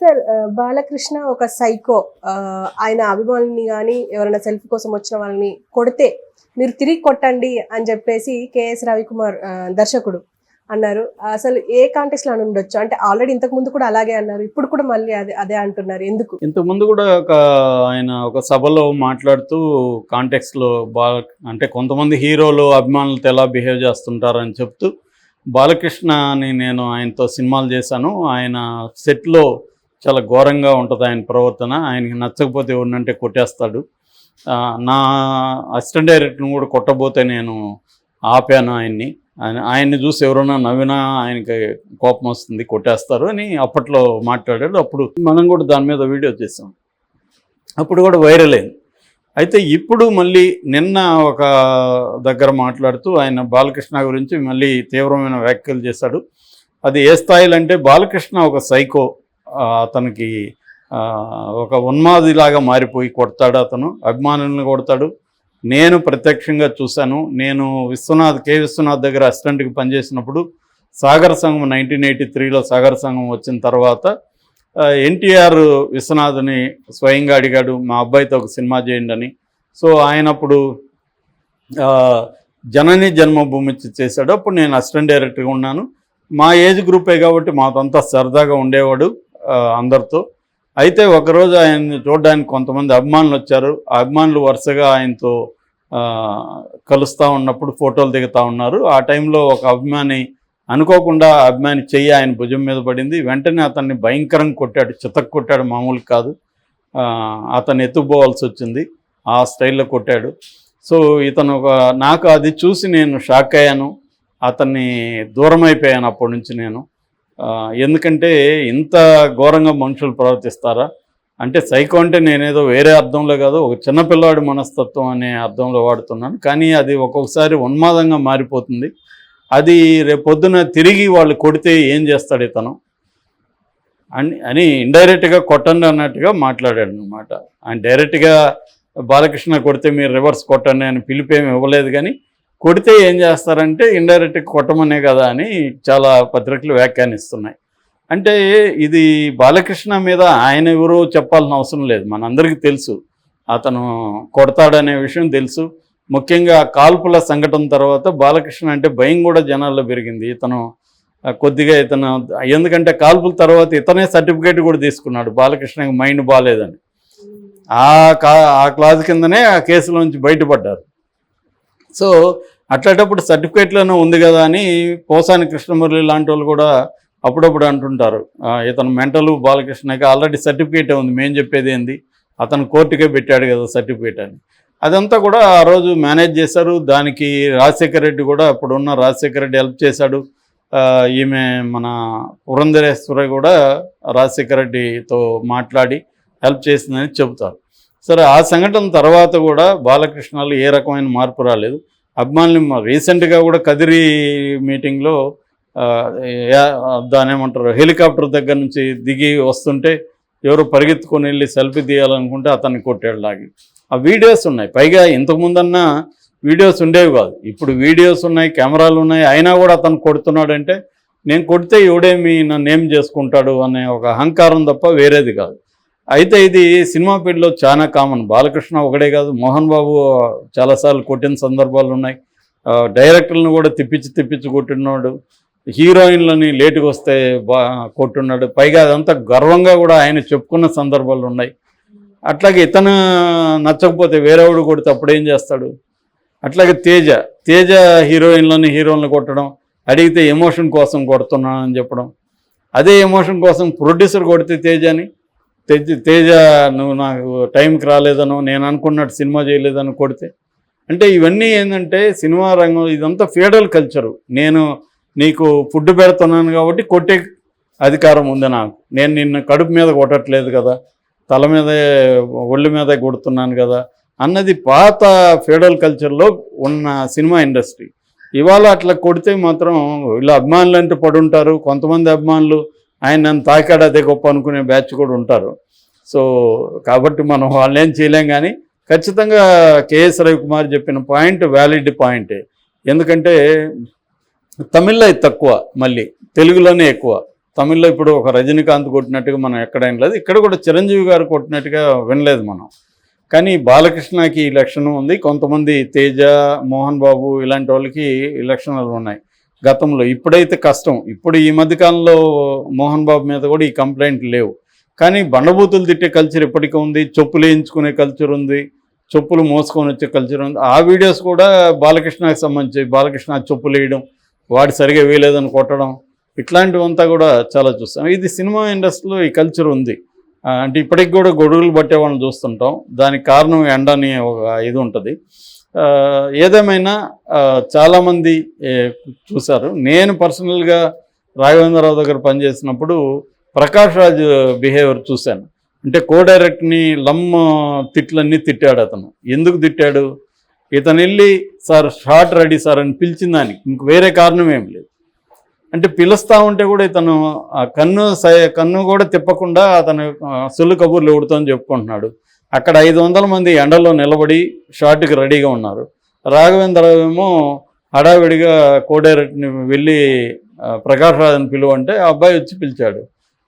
Sir Balakrishna ఒక psycho. ఆయన అభిమానుల్ని కానీ ఎవరైనా సెల్ఫీ కోసం వచ్చిన వాళ్ళని కొడితే మీరు తిరిగి కొట్టండి అని చెప్పేసి కేఎస్ రవికుమార్ దర్శకుడు అన్నారు. అసలు ఏ కాంటెక్స్ట్లో ఉండొచ్చు? అంటే ఆల్రెడీ ఇంతకు ముందు కూడా అలాగే అన్నారు. ఇప్పుడు కూడా మళ్ళీ అదే అదే అంటున్నారు. ఎందుకు? ఇంతకుముందు కూడా ఒక ఆయన ఒక సభలో మాట్లాడుతూ కాంటెక్స్లో బాగా అంటే కొంతమంది హీరోలు అభిమానులతో ఎలా బిహేవ్ చేస్తుంటారని చెప్తూ బాలకృష్ణని నేను ఆయనతో సినిమాలు చేశాను. ఆయన సెట్లో చాలా ఘోరంగా ఉంటుంది ఆయన ప్రవర్తన. ఆయనకి నచ్చకపోతే ఉన్నంటే కొట్టేస్తాడు. నా అసిస్టెంట్ డైరెక్టర్ని కూడా కొట్టబోతే నేను ఆపాను ఆయన్ని. ఆయన ఆయన్ని చూసి ఎవరైనా నవ్వినా ఆయనకి కోపం వస్తుంది కొట్టేస్తారు అని అప్పట్లో మాట్లాడాడు. అప్పుడు మనం కూడా దాని మీద వీడియో చేసాం. అప్పుడు కూడా వైరల్ అయింది. అయితే ఇప్పుడు మళ్ళీ నిన్న ఒక దగ్గర మాట్లాడుతూ ఆయన బాలకృష్ణ గురించి మళ్ళీ తీవ్రమైన వ్యాఖ్యలు చేశాడు. అది ఏ స్థాయిలో అంటే బాలకృష్ణ ఒక సైకో. అతనికి ఒక ఉన్మాదిలాగా మారిపోయి కొడతాడు అతను అభిమానులను కొడతాడు. నేను ప్రత్యక్షంగా చూశాను. నేను విశ్వనాథ్ కె. విశ్వనాథ్ దగ్గర అసిస్టెంట్కి పనిచేసినప్పుడు సాగర సంఘం నైన్టీన్ ఎయిటీ త్రీలో సాగర సంఘం వచ్చిన తర్వాత ఎన్టీఆర్ విశ్వనాథ్ని స్వయంగా అడిగాడు మా అబ్బాయితో ఒక సినిమా చేయండి అని. సో ఆయన అప్పుడు జనని జన్మభూమి చేశాడు. అప్పుడు నేను అసిస్టెంట్ డైరెక్టర్గా ఉన్నాను. మా ఏజ్ గ్రూపే కాబట్టి మాతంతా సరదాగా ఉండేవాడు. అందరితో. అయితే ఒకరోజు ఆయన్ని చూడడానికి కొంతమంది అభిమానులు వచ్చారు. ఆ అభిమానులు వరుసగా ఆయనతో కలుస్తూ ఉన్నప్పుడు ఫోటోలు దిగుతూ ఉన్నారు. ఆ టైంలో ఒక అభిమాని అనుకోకుండా అభిమాని చెయ్యి ఆయన భుజం మీద పడింది. వెంటనే అతన్ని భయంకరంగా కొట్టాడు. చితక్ కొట్టాడు. మామూలు కాదు. అతను అతన్ని ఎత్తుపోవాల్సి వచ్చింది. ఆ స్టైల్లో కొట్టాడు. సో ఇతను ఒక నాకు అది చూసి నేను షాక్ అయ్యాను. అతన్ని దూరం అయిపోయాను అప్పటి నుంచి నేను. ఎందుకంటే ఇంత ఘోరంగా మనుషులు ప్రవర్తిస్తారా? అంటే సైకో అంటే నేనేదో వేరే అర్థంలో కాదు ఒక చిన్నపిల్లవాడి మనస్తత్వం అనే అర్థంలో వాడుతున్నాను. కానీ అది ఒక్కొక్కసారి ఉన్మాదంగా మారిపోతుంది. అది రేపొద్దున తిరిగి వాళ్ళు కొడితే ఏం చేస్తాడు ఇతను అని అని ఇండైరెక్ట్గా కొట్టండి అన్నట్టుగా మాట్లాడాడు అనమాట ఆయన డైరెక్ట్గా బాలకృష్ణ కొడితే మీరు రివర్స్ కొట్టండి అని పిలిపేమి ఇవ్వలేదు కానీ కొడితే ఏం చేస్తారంటే ఇండైరెక్ట్గా కొట్టమనే కదా అని చాలా పత్రికలు వ్యాఖ్యానిస్తున్నాయి. అంటే ఇది బాలకృష్ణ మీద ఆయన ఎవరో చెప్పాల్సిన అవసరం లేదు. మనందరికీ తెలుసు. అతను కొడతాడనే విషయం తెలుసు. ముఖ్యంగా కాల్పుల సంఘటన తర్వాత బాలకృష్ణ అంటే భయం కూడా జనాల్లో పెరిగింది. ఇతను కొద్దిగా ఇతను ఎందుకంటే కాల్పుల తర్వాత ఇతనే సర్టిఫికేట్ కూడా తీసుకున్నాడు. బాలకృష్ణకి మైండ్ బాగాలేదని. ఆ కా ఆ క్లాస్ కిందనే ఆ కేసులోంచి బయటపడ్డారు. సో అట్లాంటప్పుడు సర్టిఫికేట్లోనే ఉంది కదా అని పోసాని కృష్ణమురళి లాంటి వాళ్ళు కూడా అప్పుడప్పుడు అంటుంటారు. ఇతను మెంటలు బాలకృష్ణకి ఆల్రెడీ సర్టిఫికేటే ఉంది. మేము చెప్పేది ఏంది? అతను కోర్టుకే పెట్టాడు కదా సర్టిఫికేట్ అని. అదంతా కూడా ఆ రోజు మేనేజ్ చేశారు. దానికి రాజశేఖర రెడ్డి కూడా అప్పుడున్న రాజశేఖర రెడ్డి హెల్ప్ చేశాడు. ఈమె మన పురంధరేశ్వరి కూడా రాజశేఖర రెడ్డితో మాట్లాడి హెల్ప్ చేసిందని చెబుతారు. సరే ఆ సంఘటన తర్వాత కూడా బాలకృష్ణలో ఏ రకమైన మార్పు రాలేదు. అభిమానులు రీసెంట్గా కూడా కదిరి మీటింగ్లో దాని ఏమంటారు హెలికాప్టర్ దగ్గర నుంచి దిగి వస్తుంటే ఎవరు పరిగెత్తుకొని వెళ్ళి సెల్ఫీ తీయాలనుకుంటే అతన్ని కొట్టాడు లాగి. ఆ వీడియోస్ ఉన్నాయి. పైగా ఇంతకుముందన్నా వీడియోస్ ఉండేవి కాదు. ఇప్పుడు వీడియోస్ ఉన్నాయి కెమెరాలు ఉన్నాయి. అయినా కూడా అతను కొడుతున్నాడంటే నేను కొడితే ఎవడేమి నన్ను ఏం చేసుకుంటాడు అనే ఒక అహంకారం తప్ప వేరేది కాదు. అయితే ఇది సినిమా ఫీల్డ్లో చాలా కామన్. బాలకృష్ణ ఒకడే కాదు. మోహన్ బాబు చాలాసార్లు కొట్టిన సందర్భాలు ఉన్నాయి. డైరెక్టర్లను కూడా తిప్పించి తిప్పించి కొట్టున్నాడు హీరోయిన్లని లేటుగా వస్తే బా కొట్టున్నాడు. పైగా అదంతా గర్వంగా కూడా ఆయన చెప్పుకున్న సందర్భాలు ఉన్నాయి. అట్లాగే ఇతను నచ్చకపోతే వేరేవాడు కొడితే అప్పుడు ఏం చేస్తాడు? అట్లాగే తేజ. తేజ హీరోయిన్లని హీరోయిన్లు కొట్టడం అడిగితే ఎమోషన్ కోసం కొడుతున్నానని చెప్పడం. అదే ఎమోషన్ కోసం ప్రొడ్యూసర్ కొడితే తేజని తేజ తేజ నువ్వు నాకు టైంకి రాలేదనో నేను అనుకున్నట్టు సినిమా చేయలేదని కొడితే. అంటే ఇవన్నీ ఏంటంటే సినిమా రంగం ఇదంతా ఫీడల్ కల్చరు నేను నీకు ఫుడ్ పెడుతున్నాను కాబట్టి కొట్టే అధికారం ఉంది నాకు. నేను నిన్ను కడుపు మీద కొట్టట్లేదు కదా తల మీదే ఒళ్ళు మీదే కొడుతున్నాను కదా అన్నది పాత ఫీడల్ కల్చర్లో ఉన్న సినిమా ఇండస్ట్రీ ఇవాళ అట్లా కొడితే మాత్రం వీళ్ళు అభిమానులు అంటే పడుంటారు. కొంతమంది అభిమానులు ఆయన నన్ను తాకాడు అదే గొప్ప అనుకునే బ్యాచ్ కూడా ఉంటారు. సో కాబట్టి మనం వాళ్ళేం చేయలేం కానీ ఖచ్చితంగా కేఎస్ రవికుమార్ చెప్పిన పాయింట్ వ్యాలిడ్ పాయింటే ఎందుకంటే తమిళ్ళో తక్కువ మళ్ళీ తెలుగులోనే ఎక్కువ. తమిళ్ళో ఇప్పుడు ఒక రజనీకాంత్ కొట్టినట్టుగా మనం ఎక్కడైనా లేదు. ఇక్కడ కూడా చిరంజీవి గారు కొట్టినట్టుగా వినలేదు మనం. కానీ బాలకృష్ణకి ఈ లక్షణం ఉంది. కొంతమంది తేజ మోహన్ బాబు ఇలాంటి వాళ్ళకి ఈ లక్షణాలు ఉన్నాయి. గతంలో ఇప్పుడైతే కష్టం. ఇప్పుడు ఈ మధ్యకాలంలో మోహన్ బాబు మీద కూడా ఈ కంప్లైంట్ లేవు. కానీ బండబూతులు తిట్టే కల్చర్ ఇప్పటికీ ఉంది. చెప్పులు వేయించుకునే కల్చర్ ఉంది. చెప్పులు మోసుకొని వచ్చే కల్చర్ ఉంది. ఆ వీడియోస్ కూడా బాలకృష్ణకి సంబంధించి బాలకృష్ణ చెప్పులు వేయడం వాడు సరిగా వేయలేదని కొట్టడం ఇట్లాంటివంతా కూడా చాలా చూస్తాం. ఇది సినిమా ఇండస్ట్రీలో ఈ కల్చర్ ఉంది. అంటే ఇప్పటికి కూడా గొడుగులు పట్టే వాళ్ళని చూస్తుంటాం. దానికి కారణం ఎండ అని ఒక ఇది ఉంటుంది. ఏదేమైనా చాలామంది చూశారు. నేను పర్సనల్గా రాఘవేంద్రరావు దగ్గర పనిచేసినప్పుడు ప్రకాష్ రాజ్ బిహేవియర్ చూశాను. అంటే కో డైరెక్ట్ని లమ్ తిట్లన్నీ తిట్టాడు అతను. ఎందుకు తిట్టాడు? ఇతను వెళ్ళి సార్ షార్ట్ రెడీ సార్ అని పిలిచిన దానికి. ఇంక వేరే కారణం ఏం లేదు. అంటే పిలుస్తా ఉంటే కూడా ఇతను ఆ కన్ను సై- కన్ను కూడా తిప్పకుండా అతను ఆ, సొల్లు కబుర్లు ఎవడుతోని చెప్పుకుంటున్నాడు. అక్కడ ఐదు వందల మంది ఎండలో నిలబడి షార్ట్కి రెడీగా ఉన్నారు. రాఘవేంద్రరావేమో హడావిడిగా కోడేరెడ్డిని వెళ్ళి ప్రకాష్ రాజని పిలువంటే ఆ అబ్బాయి వచ్చి పిలిచాడు.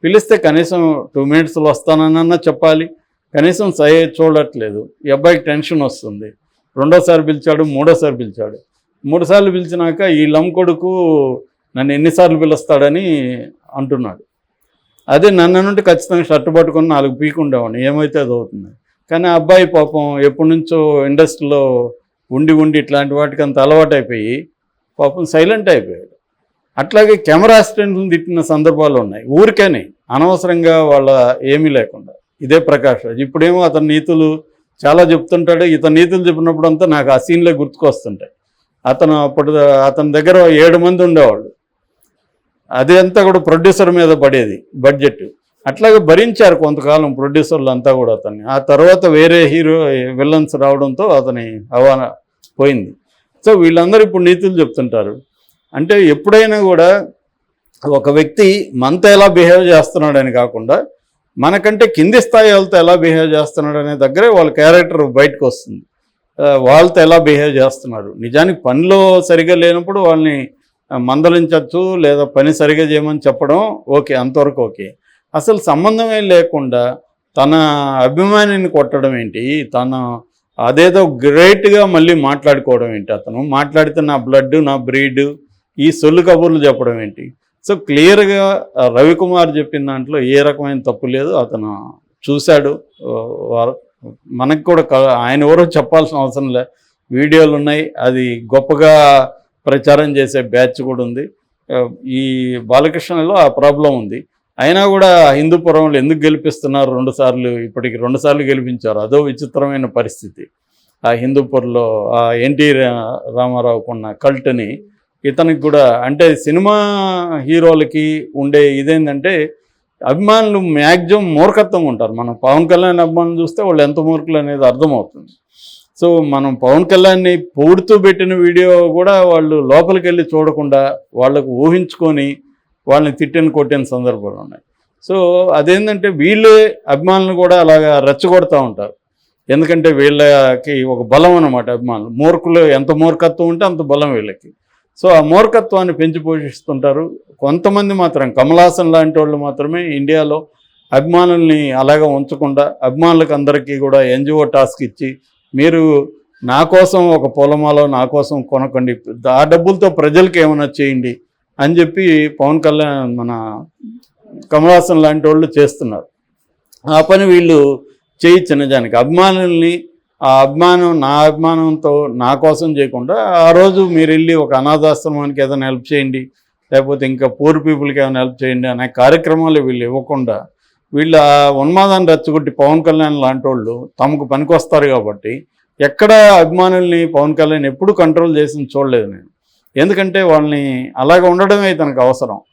పిలిస్తే కనీసం టూ మినిట్స్లో వస్తానన్నా చెప్పాలి. కనీసం సై చూడట్లేదు. ఈ అబ్బాయికి టెన్షన్ వస్తుంది. రెండోసారి పిలిచాడు మూడోసారి పిలిచాడు. మూడుసార్లు పిలిచినాక ఈ లం కొడుకు నన్ను ఎన్నిసార్లు పిలుస్తాడని అంటున్నాడు. అదే నన్ను నుండి ఖచ్చితంగా షర్ట్ పట్టుకొని నాలుగు పీక్ ఉండేవాడిని ఏమైతే అది అవుతుంది? కానీ ఆ అబ్బాయి పాపం ఎప్పటి నుంచో ఇండస్ట్రీలో ఉండి ఉండి ఇట్లాంటి వాటికి అంత అలవాటు అయిపోయి పాపం సైలెంట్ అయిపోయాడు. అట్లాగే కెమెరా అసిస్టెంట్లను తిట్టిన సందర్భాలు ఉన్నాయి. ఊరికేనే అనవసరంగా వాళ్ళ ఏమీ లేకుండా. ఇదే ప్రకాష్ రాజ్. ఇప్పుడేమో అతని నీతులు చాలా చెప్తుంటాడు. ఇతని నీతులు చెప్పినప్పుడు అంతా నాకు ఆ సీన్లే గుర్తుకొస్తుంటాయి. అతను అప్పుడు అతని దగ్గర ఏడు మంది ఉండేవాళ్ళు. అదంతా అంతా కూడా ప్రొడ్యూసర్ మీద పడేది బడ్జెట్ అట్లాగే భరించారు కొంతకాలం ప్రొడ్యూసర్లు అంతా కూడా అతన్ని. ఆ తర్వాత వేరే హీరో విలన్స్ రావడంతో అతని హవాన పోయింది. సో వీళ్ళందరూ ఇప్పుడు నీతులు చెప్తుంటారు. అంటే ఎప్పుడైనా కూడా ఒక వ్యక్తి మనతో ఎలా బిహేవ్ చేస్తున్నాడని కాకుండా మనకంటే కింది స్థాయి వాళ్ళతో ఎలా బిహేవ్ చేస్తున్నాడు అనే దగ్గరే వాళ్ళ క్యారెక్టర్ బయటకు వస్తుంది. వాళ్ళతో ఎలా బిహేవ్ చేస్తున్నారు నిజానికి పనిలో సరిగా లేనప్పుడు వాళ్ళని మందలించవచ్చు లేదా పని సరిగా చేయమని చెప్పడం ఓకే అంతవరకు ఓకే. అసలు సంబంధమే లేకుండా తన అభిమానిని కొట్టడం ఏంటి? తన అదేదో గ్రేట్గా మళ్ళీ మాట్లాడుకోవడం ఏంటి అతను? మాట్లాడితే నా బ్లడ్ నా బ్రీడ్ ఈ సొల్లు కబుర్లు చెప్పడం ఏంటి? సో క్లియర్గా రవికుమార్ చెప్పిన దాంట్లో ఏ రకమైన తప్పు లేదు. అతను చూశాడు. వారు- మనకు కూడా ఆయన ఎవరో చెప్పాల్సిన అవసరం లే. వీడియోలు ఉన్నాయి. అది గొప్పగా ప్రచారం చేసే బ్యాచ్ కూడా ఉంది. ఈ బాలకృష్ణలో ఆ ప్రాబ్లం ఉంది. అయినా కూడా హిందూపురంలో ఎందుకు గెలిపిస్తున్నారు? రెండు సార్లు ఇప్పటికి రెండు సార్లు గెలిపించారు. అదో విచిత్రమైన పరిస్థితి. ఆ హిందూపూర్లో ఆ ఎన్టీ రామారావు కొన్న కల్ట్ని ఇతనికి కూడా అంటే సినిమా హీరోలకి ఉండే ఇదేంటంటే అభిమానులు మ్యాక్సిమం మూర్ఖత్వం ఉంటారు. మనం పవన్ కళ్యాణ్ అభిమానులు చూస్తే వాళ్ళు ఎంత మూర్ఖులు అనేది అర్థమవుతుంది. సో మనం పవన్ కళ్యాణ్ని పొడుతూ పెట్టిన వీడియో కూడా వాళ్ళు లోపలికి వెళ్ళి చూడకుండా వాళ్ళకు ఊహించుకొని వాళ్ళని తిట్టిన కొట్టిన సందర్భాలు ఉన్నాయి. సో అదేంటంటే వీళ్ళే అభిమానులు కూడా అలాగా రెచ్చగొడతా ఉంటారు. ఎందుకంటే వీళ్ళకి ఒక బలం అనమాట అభిమానులు. మూర్ఖులు ఎంత మూర్ఖత్వం ఉంటే అంత బలం వీళ్ళకి. సో ఆ మూర్ఖత్వాన్ని పెంచి పోషిస్తుంటారు. కొంతమంది మాత్రం కమలాసన్ లాంటి వాళ్ళు మాత్రమే ఇండియాలో అభిమానుల్ని అలాగా ఉంచకుండా అభిమానులకు అందరికీ కూడా ఎన్జిఓ టాస్క్ ఇచ్చి మీరు నా కోసం ఒక పొలమాలో నా కోసం కొనకండి. ఆ డబ్బులతో ప్రజలకు ఏమైనా చేయండి. అని చెప్పి పవన్ కళ్యాణ్ మన కమలాసన్ లాంటి వాళ్ళు చేస్తున్నారు. ఆ పని వీళ్ళు చేయొచ్చు నిజానికి అభిమానుల్ని ఆ అభిమానం నా అభిమానంతో నా కోసం చేయకుండా ఆ రోజు మీరు వెళ్ళి ఒక అనాథాశ్రమానికి ఏదైనా హెల్ప్ చేయండి లేకపోతే ఇంకా పూర్ పీపుల్కి ఏమైనా హెల్ప్ చేయండి అనే కార్యక్రమాలు వీళ్ళు ఇవ్వకుండా వీళ్ళు ఆ ఉన్మాదాన్ని రెచ్చగొట్టి పవన్ కళ్యాణ్ లాంటి వాళ్ళు తమకు పనికొస్తారు కాబట్టి ఎక్కడ అభిమానుల్ని పవన్ కళ్యాణ్ ఎప్పుడు కంట్రోల్ చేసింది చూడలేదు నేను. ఎందుకంటే వాళ్ళని అలాగ ఉండడమే తనకు అవసరం.